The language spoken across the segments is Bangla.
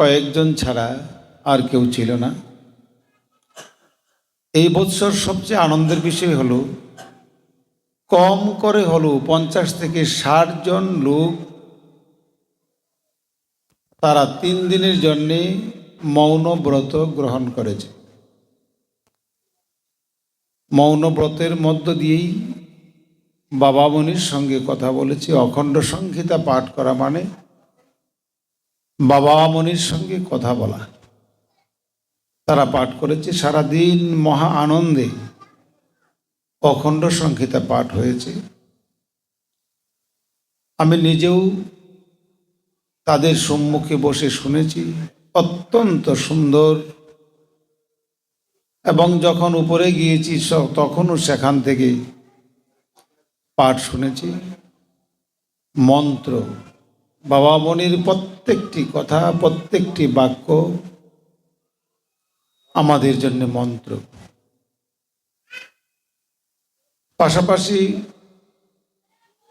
কয়েকজন ছাড়া আর কেউ ছিল না। এই বৎসর সবচেয়ে আনন্দের বিষয় হলো, কম করে হলো পঞ্চাশ থেকে ষাট জন লোক তারা তিন দিনের জন্যে মৌন ব্রত গ্রহণ করেছে। মৌন ব্রতের মধ্য দিয়েই বাবা মনির সঙ্গে কথা বলেছি, অখণ্ড সংহিতা পাঠ করা মানে বাবা মনির সঙ্গে কথা বলা। তারা পাঠ করেছে, সারাদিন মহা আনন্দে। অখণ্ড সংহিতা পাঠ হয়েছে। আমি নিজেও তাদের সম্মুখে বসে শুনেছি, অত্যন্ত সুন্দর। এবং যখন উপরে গিয়েছি তখনও সেখান থেকে পাঠ শুনেছি। মন্ত্র বাবা মনির প্রত্যেকটি কথা, প্রত্যেকটি বাক্য আমাদের জন্য মন্ত্র। পাশাপাশি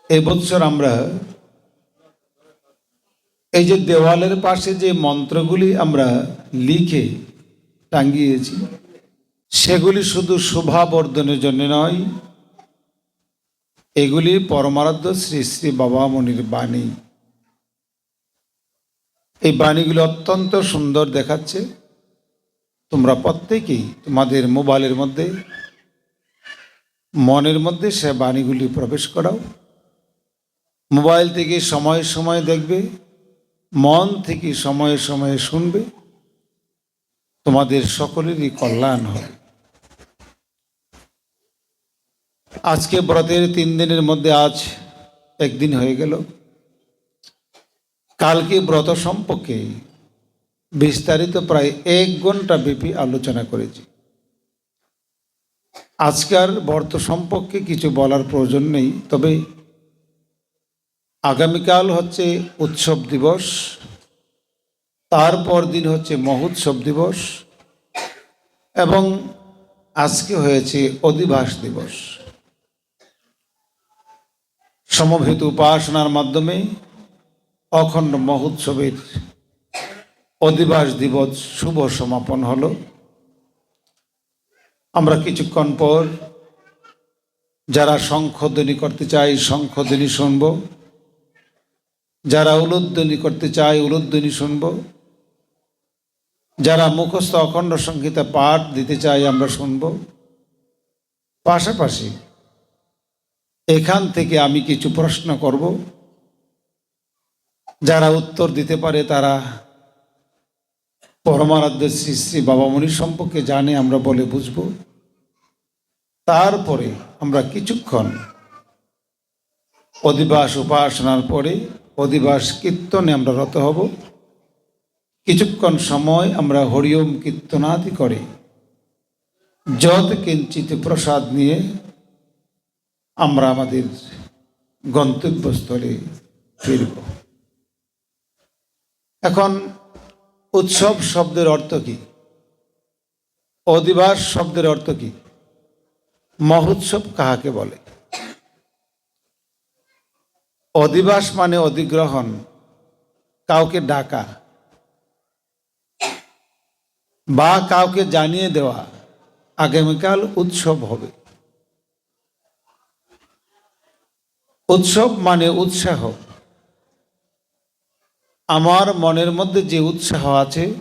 এবছর আমরা এই যে দেওয়ালের পাশে যে মন্ত্রগুলি আমরা লিখে টাঙ্গিয়েছি সেগুলি শুধু শোভাবর্ধনের জন্য নয়, এগুলি পরমারাধ্য শ্রী শ্রী বাবা মনির বাণী। এই বাণীগুলি অত্যন্ত সুন্দর দেখাচ্ছে। তোমরা প্রত্যেকেই তোমাদের মোবাইলের মধ্যে, মনের মধ্যে সে বাণীগুলি প্রবেশ করাও। মোবাইল থেকে সময়ে সময়ে দেখবে, মন থেকে সময়ে সময়ে শুনবে, তোমাদের সকলেরই কল্যাণ হবে। আজকে ব্রতের তিন দিনের মধ্যে আজ একদিন হয়ে গেল। কালকে ব্রত সম্পর্কে বিস্তারিত প্রায় এক ঘণ্টা ব্যাপী আলোচনা করেছি। আজকার ব্রত সম্পর্কে কিছু বলার প্রয়োজন নেই, তবে আগামীকাল হচ্ছে উৎসব দিবস তারপর দিন হচ্ছে মহোৎসব দিবস, এবং আজকে হয়েছে অধিবাস দিবস। সমভেত উপাসনার মাধ্যমে অখণ্ড মহোৎসবের অধিবাস দিবস শুভ সমাপন হলো। আমরা কিছুক্ষণ পর যারা শঙ্খধ্বনি করতে চাই শঙ্খধ্বনি শুনব। যারা উলুধ্বনি করতে চায় উলুধ্বনি শুনব। যারা মুখস্থ অখণ্ড সংহিতা পাঠ দিতে চাই আমরা শুনব। পাশাপাশি এখান থেকে আমি কিছু প্রশ্ন করব। যারা উত্তর দিতে পারে তারা পরমারাধ্য শ্রী শ্রী বাবামণি সম্পর্কে জানে, আমরা বলে বুঝব। তারপরে আমরা কিছুক্ষণ অধিবাস উপাসনার পরে অধিবাস কীর্তনে আমরা রত হব। কিছুক্ষণ সময় আমরা হরিওম কীর্তনাদি করে যত কিঞ্চিত প্রসাদ নিয়ে আমরা আমাদের গন্তব্যস্থলে ফিরব। এখন উৎসব শব্দের অর্থ কি? অধিবাস শব্দের অর্থ কি? মহোৎসব কাহাকে বলে? অধিবাস মানে অধিগ্রহণ, কাউকে ডাকা বা কাউকে জানিয়ে দেওয়া, আগামীকাল উৎসব হবে। উৎসব মানে উৎসাহ। আমার মনের মধ্যে যে উৎসাহ আছে,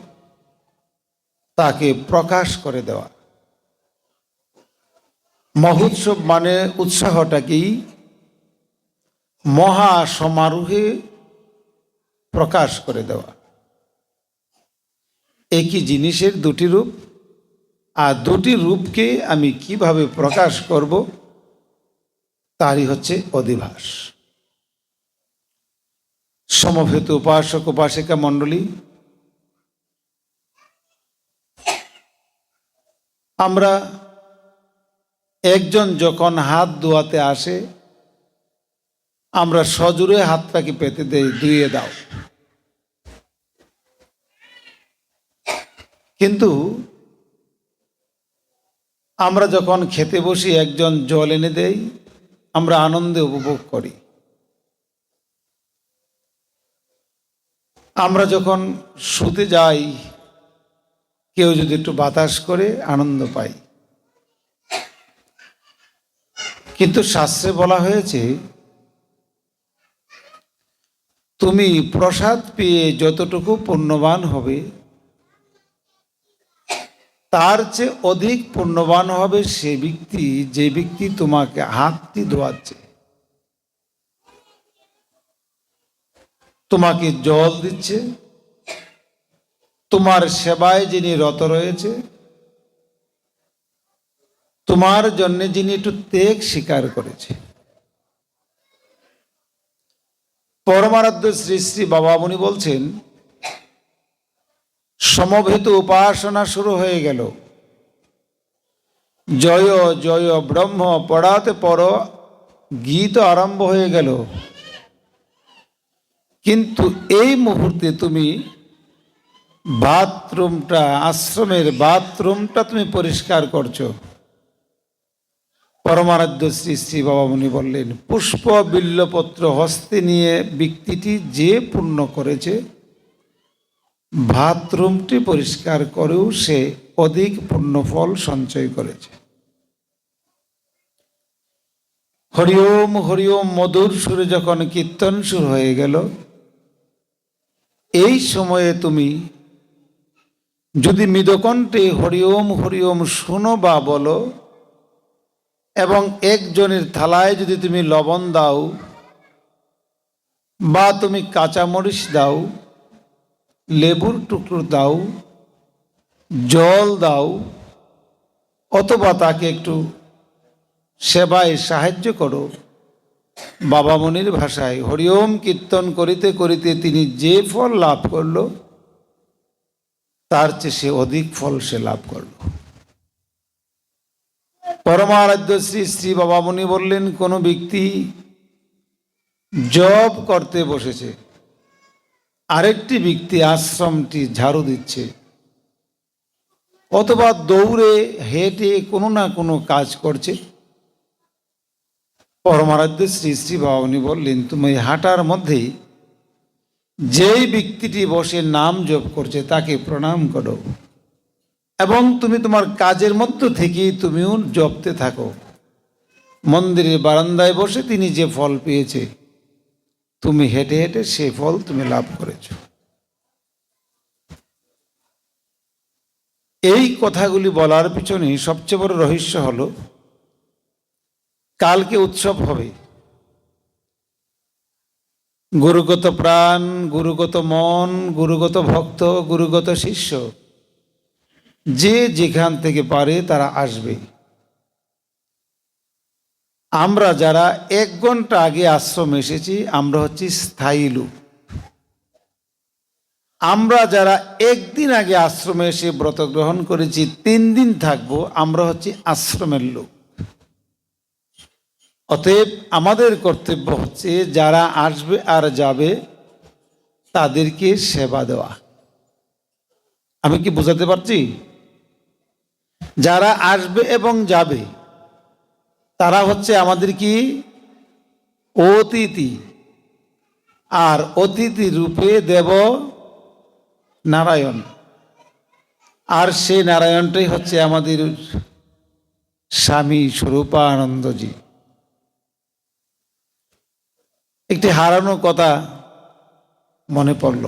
তাকে প্রকাশ করে দেওয়া। মহোৎসব মানে উৎসাহটাকেই মহা সমারোহে প্রকাশ করে দেওয়া। একই জিনিসের দুটি রূপ, আর দুটি রূপকে আমি কীভাবে প্রকাশ করব, তারই হচ্ছে অধিবাস। সমভেত উপাসক উপাসিকা মণ্ডলী। আমরা একজন যখন হাত ধোয়াতে আসে, আমরা সজোরে হাতটাকে পেতে দেই, ধুয়ে দাও। কিন্তু আমরা যখন খেতে বসি, একজন জল এনে দেই, আমরা আনন্দে উপভোগ করি। আমরা যখন শুতে যাই, কেউ যদি একটু বাতাস করে, আনন্দ পাই। কিন্তু শাস্ত্রে বলা হয়েছে, তুমি প্রসাদ পেয়ে যতটুকু পুণ্যবান হবে, তার চেয়ে অধিক পুণ্যবান হবে সে ব্যক্তি, যে ব্যক্তি তোমাকে হাতটি ধোয়াচ্ছে। তোমাকে জল দিচ্ছে। তোমার সেবায় যিনি রত রয়েছে, তোমার জন্য যিনি একটু ত্যাগ স্বীকার করেছে। পরমারাধ্য শ্রী শ্রী বাবামণি বলছেন সমভেত উপাসনা শুরু হয়ে গেল। জয় জয়, ব্রহ্ম, পড়াতে পর গীত আরম্ভ হয়ে গেল। কিন্তু এই মুহূর্তে তুমি বাথরুমটা, আশ্রমের বাথরুমটা তুমি পরিষ্কার করছ। পরমারাধ্য শ্রী শ্রী বাবামণি বললেন, পুষ্প বিল্লপত্র হস্তে নিয়ে ব্যক্তিটি যে পূর্ণ করেছে, বাথরুমটি পরিষ্কার করেও সে অধিক পুণ্যফল সঞ্চয় করেছে। হরিওম হরিওম মধুর সুরে যখন কীর্তন শুরু হয়ে গেল এই সময়ে তুমি যদি মৃদকণ্ঠে হরিওম হরিওম শুনো বা বলো, এবং একজনের থালায় যদি তুমি লবণ দাও, বা তুমি কাঁচামরিচ দাও, লেবুর টুকরো দাও, জল দাও, অথবা তাকে একটু সেবায় সাহায্য করো। বাবামণির ভাষায়, হরিওম কীর্তন করিতে করিতে তিনি যে ফল লাভ করল, তার চেয়ে সে অধিক ফল সে লাভ করল। পরমারাধ্য শ্রী শ্রী বাবামণি বললেন, কোনো ব্যক্তি জব করতে বসেছে, আরেকটি ব্যক্তি আশ্রমটি ঝাড়ু দিচ্ছে, অথবা দৌড়ে হেঁটে কোনো না কোনো কাজ করছে পরমারাধ্য শ্রী শ্রী বাবামণি বললেন, তুমি হাঁটার মধ্যে যেই ব্যক্তিটি বসে নাম জপ করছে, তাকে প্রণাম করো। এবং তুমি তোমার কাজের মধ্য থেকেই তুমিও জপতে থাকো। মন্দিরের বারান্দায় বসে তিনি যে ফল পেয়েছে, তুমি হেঁটে হেঁটে সে ফল তুমি লাভ করেছ। এই কথাগুলি বলার পিছনে সবচেয়ে বড় রহস্য হলো কালকে উৎসব হবে। গুরুগত প্রাণ, গুরুগত মন, গুরুগত ভক্ত, গুরুগত শিষ্য, যে যেখান থেকে পারে তারা আসবে। আমরা যারা এক ঘণ্টা আগে আশ্রম এসেছি, আমরা হচ্ছি স্থায়ী লোক। আমরা যারা একদিন আগে আশ্রমে এসে ব্রত গ্রহণ করেছি, তিন দিন থাকব, আমরা হচ্ছি আশ্রমের লোক। অতএব আমাদের কর্তব্য হচ্ছে যারা আসবে আর যাবে, তাদেরকে সেবা দেওয়া। আমি কি বোঝাতে পারছি? যারা আসবে এবং যাবে, তারা হচ্ছে আমাদের কি? অতিথি। আর অতিথি রূপে দেব নারায়ণ। আর সেই নারায়ণটাই হচ্ছে আমাদের স্বামী স্বরূপানন্দজি। একটি হারানো কথা মনে পড়ল।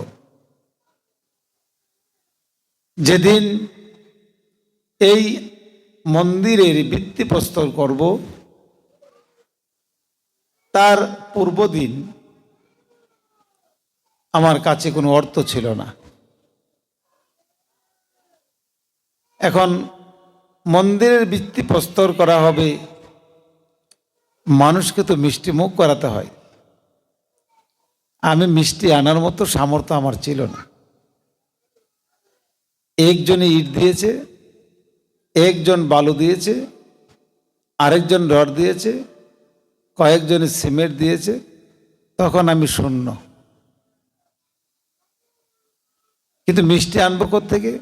যেদিন এই মন্দিরের ভিত্তিপ্রস্তর করব, তার পূর্বদিন আমার কাছে কোনো অর্থ ছিল না। এখন মন্দিরের ভিত্তি প্রস্তর করা হবে, মানুষকে তো মিষ্টি মুখ করাতে হয়। আমি মিষ্টি আনার মতো সামর্থ্য আমার ছিল না। একজনে ইট দিয়েছে, একজন বালু দিয়েছে, আরেকজন রড দিয়েছে, কয়েকজনে সিমেন্ট দিয়েছে, তখন আমি শূন্য। কিন্তু মিষ্টি আনব থেকে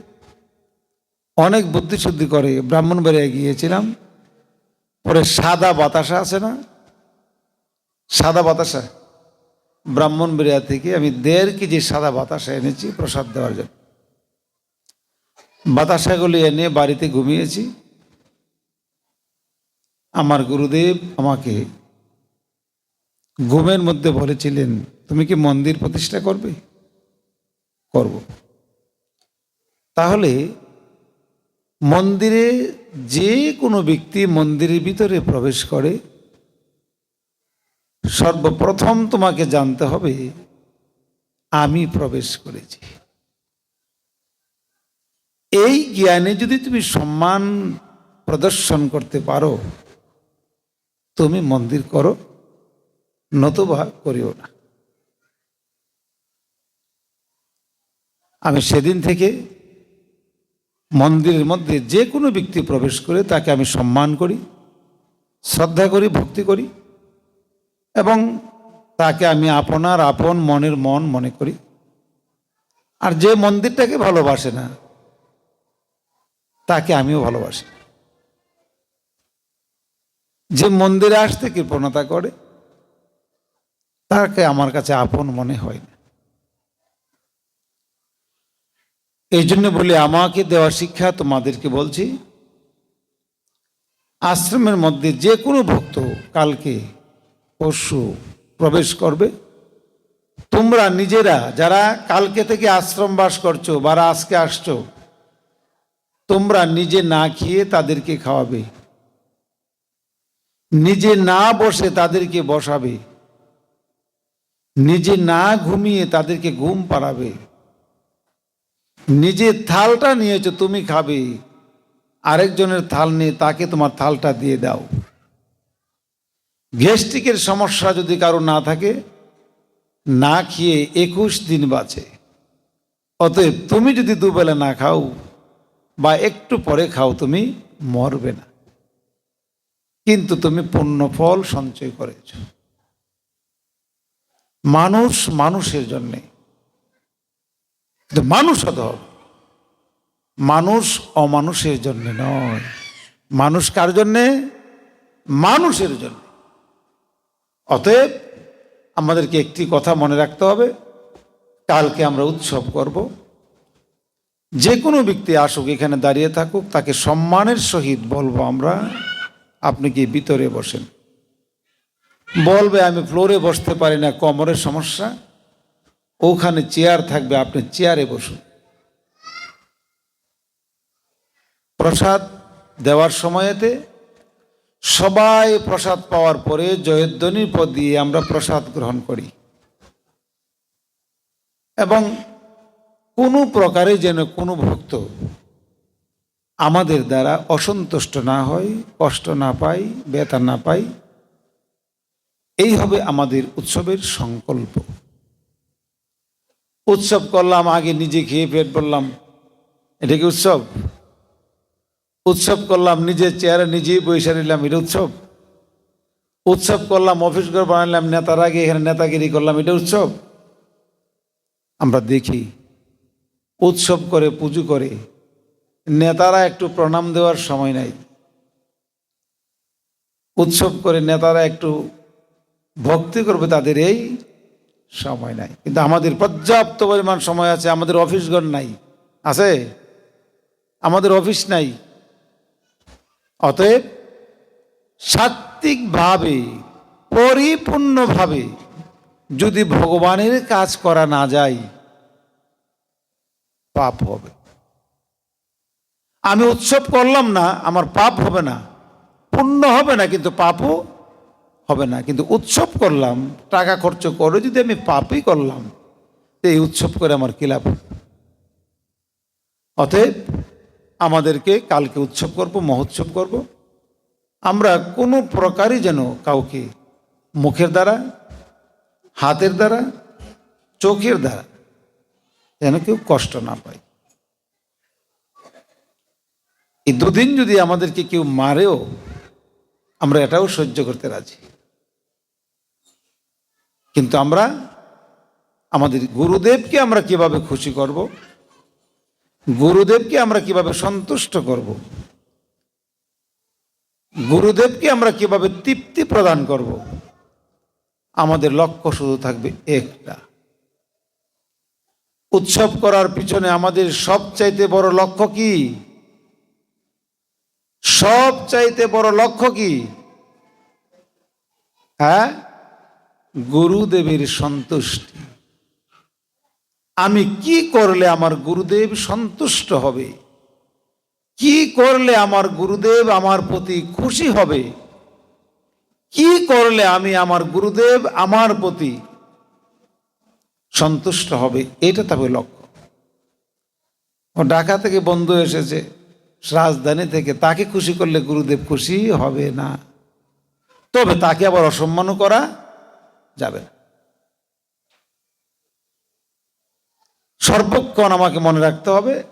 অনেক বুদ্ধিশুদ্ধি করে ব্রাহ্মণবাড়িয়া গিয়েছিলাম, পরে সাদা বাতাসা আছে না? সাদা বাতাসা? ব্রাহ্মণবাড়িয়া থেকে আমি দেড় কেজি সাদা বাতাসা এনেছি প্রসাদ দেওয়ার জন্য। বাতাসাগুলি এনে বাড়িতে ঘুমিয়েছি। আমার গুরুদেব আমাকে ঘুমের মধ্যে বলেছিলেন, তুমি কি মন্দির প্রতিষ্ঠা করবে? করব। তাহলে মন্দিরে যে কোনো ব্যক্তি মন্দিরের ভিতরে প্রবেশ করে সর্বপ্রথম তোমাকে জানতে হবে, আমি প্রবেশ করেছি। এই জ্ঞানে যদি তুমি সম্মান প্রদর্শন করতে পারো, তুমি মন্দির করো, নতুবা করিও না। আমি সেদিন থেকে মন্দিরের মধ্যে যে কোনো ব্যক্তি প্রবেশ করে তাকে আমি সম্মান করি, শ্রদ্ধা করি, ভক্তি করি। এবং তাকে আমি আপনার আপন মনের মন মনে করি। আর যে মন্দিরটাকে ভালোবাসে না, তাকে আমিও ভালোবাসি। যে মন্দিরে আসতে কৃপণতা করে, তাকে আমার কাছে আপন মনে হয় না। এই জন্য বলি, আমাকে দেওয়া শিক্ষা তোমাদেরকে বলছি, আশ্রমের মধ্যে যে কোনো ভক্ত কালকে পরশু প্রবেশ করবে। তোমরা নিজেরা যারা কালকে থেকে আশ্রম বাস করছ বা আজকে আসছো, তোমরা নিজে না খেয়ে তাদেরকে খাওয়াবে। নিজে না বসে তাদেরকে বসাবে। নিজে না ঘুমিয়ে তাদেরকে ঘুম পাড়াবে। নিজে থালটা নিয়েছো, তুমি খাবে। আরেকজনের থাল নিয়ে তাকে তোমার থালটা দিয়ে দাও। গ্যাস্ট্রিকের সমস্যা যদি কারও না থাকে, না খেয়ে একুশ দিন বাঁচে। অতএব তুমি যদি দুবেলা না খাও বা একটু পরে খাও, তুমি মরবে না। কিন্তু তুমি পূর্ণ ফল সঞ্চয় করেছ। মানুষ মানুষের জন্যে। মানুষ হবে। মানুষ অমানুষের জন্যে নয়। মানুষ কার জন্যে? মানুষের জন্য। অতএব আমাদেরকে একটি কথা মনে রাখতে হবে। কালকে আমরা উৎসব করব। যে কোনো ব্যক্তি আসুক, এখানে দাঁড়িয়ে থাকুক, তাকে সম্মানের সহিত বলব আমরা, আপনি কি ভিতরে বসেন? বলবে, আমি ফ্লোরে বসতে পারি না কোমরের সমস্যা। ওখানে চেয়ার থাকবে, আপনি চেয়ারে বসুন। প্রসাদ দেওয়ার সময়েতে সবাই প্রসাদ পাওয়ার পরে জয়ধ্বনির পদ দিয়ে আমরা প্রসাদ গ্রহণ করি। এবং কোনো প্রকারে যেন কোনো ভক্ত আমাদের দ্বারা অসন্তুষ্ট না হয়, কষ্ট না পাই ব্যথা না পাই এই হবে আমাদের উৎসবের সংকল্প। উৎসব করলাম, আগে নিজে খেয়ে পেট বললাম এটা কি উৎসব? উৎসব করলাম, নিজের চেয়ারে নিজেই বৈশা নিলাম, এটা উৎসব। উৎসব করলাম অফিস ঘর বানালাম নেতার আগে এখানে নেতাগিরি করলাম, এটা উৎসব। আমরা দেখি, উৎসব করে, পুজো করে, নেতারা একটু প্রণাম দেওয়ার সময় নাই। উৎসব করে নেতারা একটু ভক্তি করবে, তাদের এই সময় নাই। কিন্তু আমাদের পর্যাপ্ত পরিমাণ সময় আছে, আমাদের অফিসঘর নাই। আছে? আমাদের অফিস নাই। অতএব সাত্বিকভাবে পরিপূর্ণভাবে যদি ভগবানের কাজ করা না যায়, পাপ হবে। আমি উৎসব করলাম না, আমার পাপ হবে না। পুণ্য হবে না, কিন্তু পাপও হবে না। কিন্তু উৎসব করলাম, টাকা খরচ করে যদি আমি পাপই করলাম এই উৎসব করে আমার কি লাভ? অতএব আমাদেরকে কালকে উৎসব করব, মহোৎসব করব। আমরা কোনো প্রকারই যেন কাউকে মুখের দ্বারা, হাতের দ্বারা, চোখের দ্বারা যেন কেউ কষ্ট না পায়। এই দুদিন যদি আমাদেরকে কেউ মারেও, আমরা এটাও সহ্য করতে রাজি। কিন্তু আমরা, আমাদের গুরুদেবকে আমরা কীভাবে খুশি করব গুরুদেবকে আমরা কীভাবে সন্তুষ্ট করব? গুরুদেবকে আমরা কীভাবে তৃপ্তি প্রদান করব? আমাদের লক্ষ্য শুধু থাকবে একটা। উৎসব করার পিছনে আমাদের সবচাইতে বড় লক্ষ্য কি? সবচাইতে বড় লক্ষ্য কি? হ্যাঁ? গুরুদেবের সন্তুষ্টি। আমি কি করলে আমার গুরুদেব সন্তুষ্ট হবে? কি করলে আমার গুরুদেব আমার প্রতি খুশি হবে? কি করলে আমি আমার গুরুদেব আমার প্রতি সন্তুষ্ট হবে? এটা তবে লক্ষ্য। ও ঢাকা থেকে বন্ধু এসেছে, রাজধানী থেকে। তাকে খুশি করলে গুরুদেব খুশি হবে না। তবে তাকে আবার অসম্মানও করা যাবে না। সর্বক্ষণ আমাকে মনে রাখতে হবে।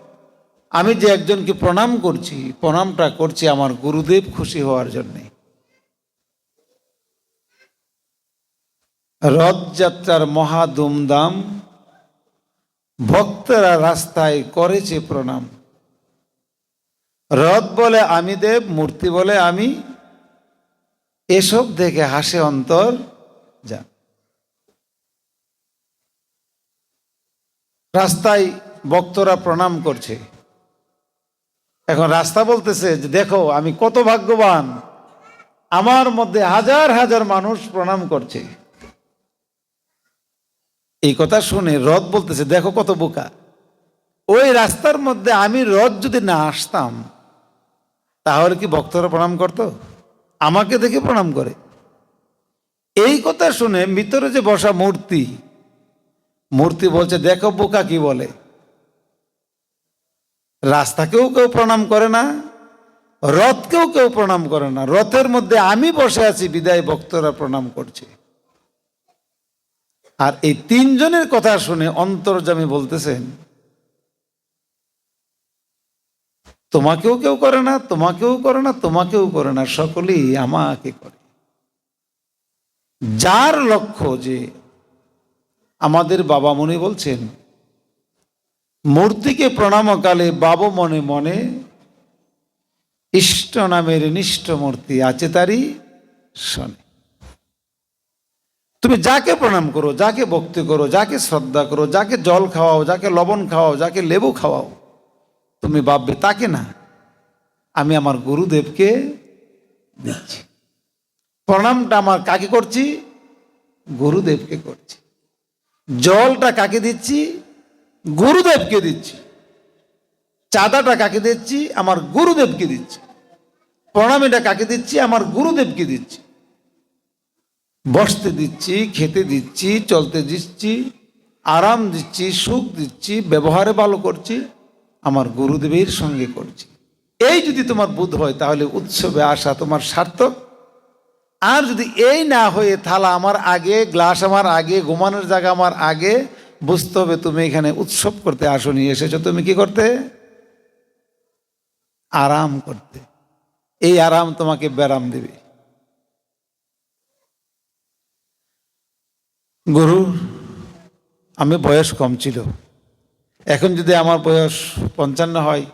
আমি যে একজনকে প্রণাম করছি, প্রণামটা করছি আমার গুরুদেব খুশি হওয়ার জন্যে। রথযাত্রার মহা ধুমধাম, ভক্তরা রাস্তায় করেছে প্রণাম। রথ বলে আমি দেব, মূর্তি বলে আমি, এসব দেখে হাসে অন্তর। যা রাস্তায় ভক্তরা প্রণাম করছে। এখন রাস্তা বলতেছে যে, দেখো, আমি কত ভাগ্যবান। আমার মধ্যে হাজার হাজার মানুষ প্রণাম করছে। এই কথা শুনে রথ বলতেছে, দেখো কত বোকা। ওই রাস্তার মধ্যে আমি রথ যদি না আসতাম, তাহলে কি ভক্তরা প্রণাম করত? আমাকে দেখে প্রণাম করে। এই কথা শুনে ভিতরে যে বসা মূর্তি মূর্তি বলছে, দেখো বোকা কি বলে? রাস্তাকেও কেউ প্রণাম করে না, রথকেও কেউ প্রণাম করে না। রথের মধ্যে আমি বসে আছি, বিদায় ভক্তরা প্রণাম করছে। আর এই তিনজনের কথা শুনে অন্তর্জামী বলতেছেন, তোমাকেও কেউ করে না, তোমাকেও করে না, তোমাকেও করে না, সকলেই আমাকে করে। যার লক্ষ্য যে আমাদের বাবা মনে বলছেন, মূর্তিকে প্রণামকালে বাব মনে মনে, ইষ্ট নামের নিষ্ঠ মূর্তি আছে তারই শোনে। তুমি যাকে প্রণাম করো, যাকে ভক্তি করো, যাকে শ্রদ্ধা করো, যাকে জল খাওয়াও, যাকে লবণ খাওয়াও, যাকে লেবু খাওয়াও, তুমি ভাববে তাকে না, আমি আমার গুরুদেবকে দিচ্ছি। প্রণামটা আমার কাকে করছি? গুরুদেবকে করছি। জলটা কাকে দিচ্ছি? গুরুদেবকে দিচ্ছি। চাঁদাটা কাকে দিচ্ছি? আমার গুরুদেবকে দিচ্ছি। প্রণামীটা কাকে দিচ্ছি? আমার গুরুদেবকে দিচ্ছি। বসতে দিচ্ছি, খেতে দিচ্ছি, চলতে দিচ্ছি, আরাম দিচ্ছি, সুখ দিচ্ছি, ব্যবহারে ভালো করছি, আমার গুরুদেবের সঙ্গে করছি। এই যদি তোমার বুধ হয়, তাহলে উৎসবে আসা তোমার সার্থক। আর যদি এই না হয়ে, থালা আমার আগে, গ্লাস আমার আগে, ঘুমানোর জায়গা আমার আগে, বুঝতে হবে তুমি এখানে উৎসব করতে আসো আসনি, এসেছ তুমি কি করতে? আরাম করতে। এই আরাম তোমাকে ব্যারাম দেবে। গুরু, আমি বয়স কম ছিল। এখন যদি আমার বয়স পঞ্চান্ন হয়,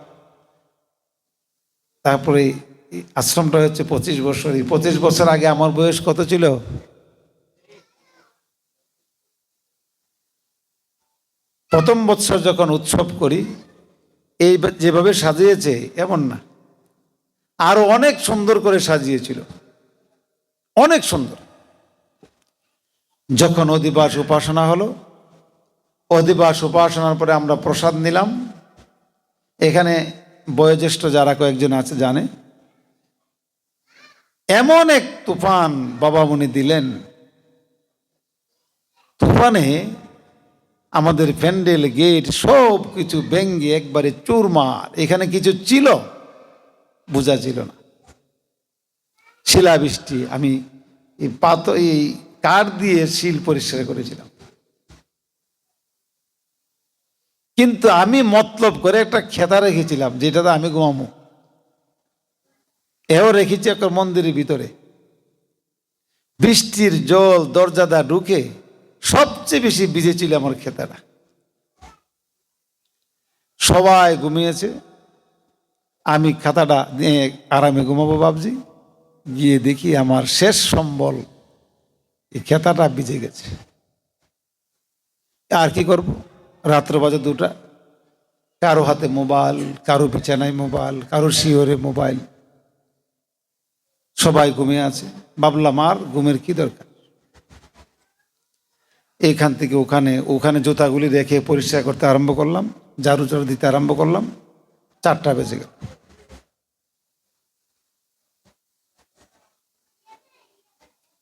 তারপরে আশ্রমটা হচ্ছে পঁচিশ বছর। এই পঁচিশ বছর আগে আমার বয়স কত ছিল? প্রথম বৎসর যখন উৎসব করি, এই যেভাবে সাজিয়েছে, এমন না। আরও অনেক সুন্দর করে সাজিয়েছিল। অনেক সুন্দর। যখন অধিবাস উপাসনা হলো, অধিবাস উপাসনার পরে আমরা প্রসাদ নিলাম। এখানে বয়োজ্যেষ্ঠ যারা কয়েকজন আছে জানে এমন এক তুফান বাবা বাবামণি দিলেন। তুফানে আমাদের প্যান্ডেল গেট সব কিছু ভেঙ্গে একবারে চুরমার। এখানে কিছু ছিল, বোঝা ছিল না। শিলাবৃষ্টি, আমি এই পাত এই কাঠ দিয়ে শিল পরিষ্কার করেছিলাম। কিন্তু আমি মতলব করে একটা খেতা রেখেছিলাম, যেটাতে আমি ঘুমামো এও রেখেছি একটা মন্দিরের ভিতরে। বৃষ্টির জল দরজাদা ঢুকে সবচেয়ে বেশি ভিজেছিল আমার খেতাটা সবাই ঘুমিয়েছে। আমি খাতাটা আরামে ঘুমাবো ভাবছি। গিয়ে দেখি আমার শেষ সম্বল এই খেতাটা ভিজে গেছে। আর কি করব? রাত্র বাজে দুটা। কারও হাতে মোবাইল, কারও বিছানায় মোবাইল, কারও শিওরে মোবাইল। সবাই ঘুমিয়ে আছে। ভাবলাম, আর ঘুমের কি দরকার? এখান থেকে ওখানে ওখানে জুতাগুলি রেখে পরিষ্কার করতে আরম্ভ করলাম, ঝাড়ু ঝাড়ু দিতে আরম্ভ করলাম, চারটা বেজে গেল।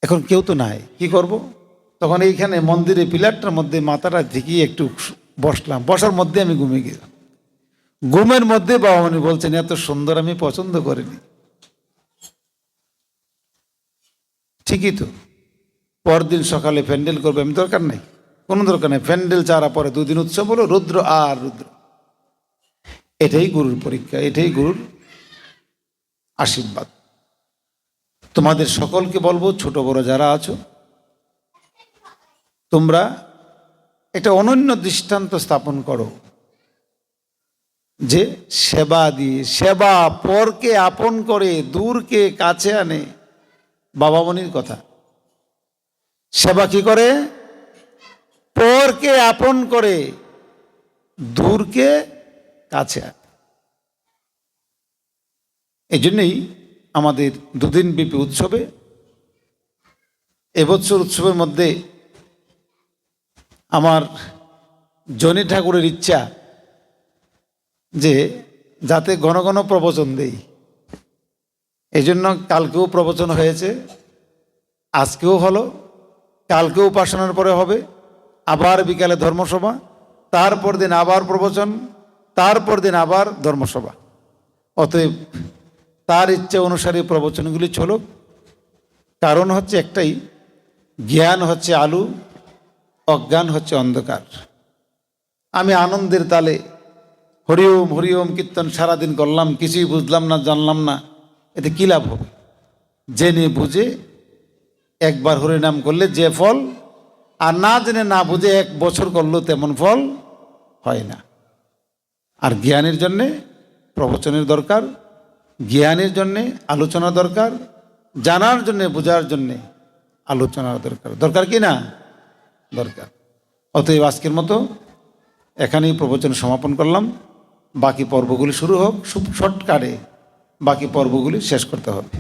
এখন কেউ তো নাই, কি করব? তখন এইখানে মন্দিরে পিলারটার মধ্যে মাথাটা ঢেকিয়ে একটু বসলাম। বসার মধ্যে আমি ঘুমিয়ে গেলাম। ঘুমের মধ্যে বাবা মনি বলছেন, এত সুন্দর, আমি পছন্দ করিনি। ঠিকই তো। পরদিন সকালে প্যান্ডেল করবে আমি দরকার নাই? কোনো দরকার নেই। প্যান্ডেল চারা পরে দুদিন উৎসব হলো, রুদ্র আর রুদ্র। এটাই গুরুর পরীক্ষা, এটাই গুরুর আশীর্বাদ। তোমাদের সকলকে বলব, ছোট বড় যারা আছো, তোমরা একটা অনন্য দৃষ্টান্ত স্থাপন করো যে সেবা দিয়ে, সেবা পরকে আপন করে, দূরকে কাছে আনে। বাবামণির কথা। সেবা কি করে? পরকে আপন করে, দূরকে কাছে এই জন্যই আমাদের দুদিন ব্যাপী উৎসবে, এবছর উৎসবের মধ্যে আমার জনি ঠাকুরের ইচ্ছা যে যাতে ঘন ঘন প্রবচন দেই। এই জন্য কালকেও প্রবচন হয়েছে, আজকেও হলো, কালকেও উপাসনার পরে হবে, আবার বিকালে ধর্মসভা, তারপর দিন আবার প্রবচন, তারপর দিন আবার ধর্মসভা। অতএব তার ইচ্ছে অনুসারে প্রবচনগুলি চলুক। কারণ হচ্ছে একটাই, জ্ঞান হচ্ছে আলু, অজ্ঞান হচ্ছে অন্ধকার। আমি আনন্দের তালে হরিওম হরিওম কীর্তন সারাদিন করলাম, কিছুই বুঝলাম না, জানলাম না। এতে কী লাভ হবে? জেনে বুঝে একবার হরিনাম করলে যে ফল, আর না জেনে না বুঝে এক বছর করলেও তেমন ফল হয় না। আর জ্ঞানের জন্যে প্রবচনের দরকার, জ্ঞানের জন্যে আলোচনা দরকার, জানার জন্যে, বোঝার জন্যে আলোচনার দরকার। দরকার কি না? দরকার। অতএব আজকের মতো এখানেই প্রবচন সমাপন করলাম। বাকি পর্বগুলি শুরু হোক শর্টকাটে বাকি পর্বগুলি শেষ করতে হবে।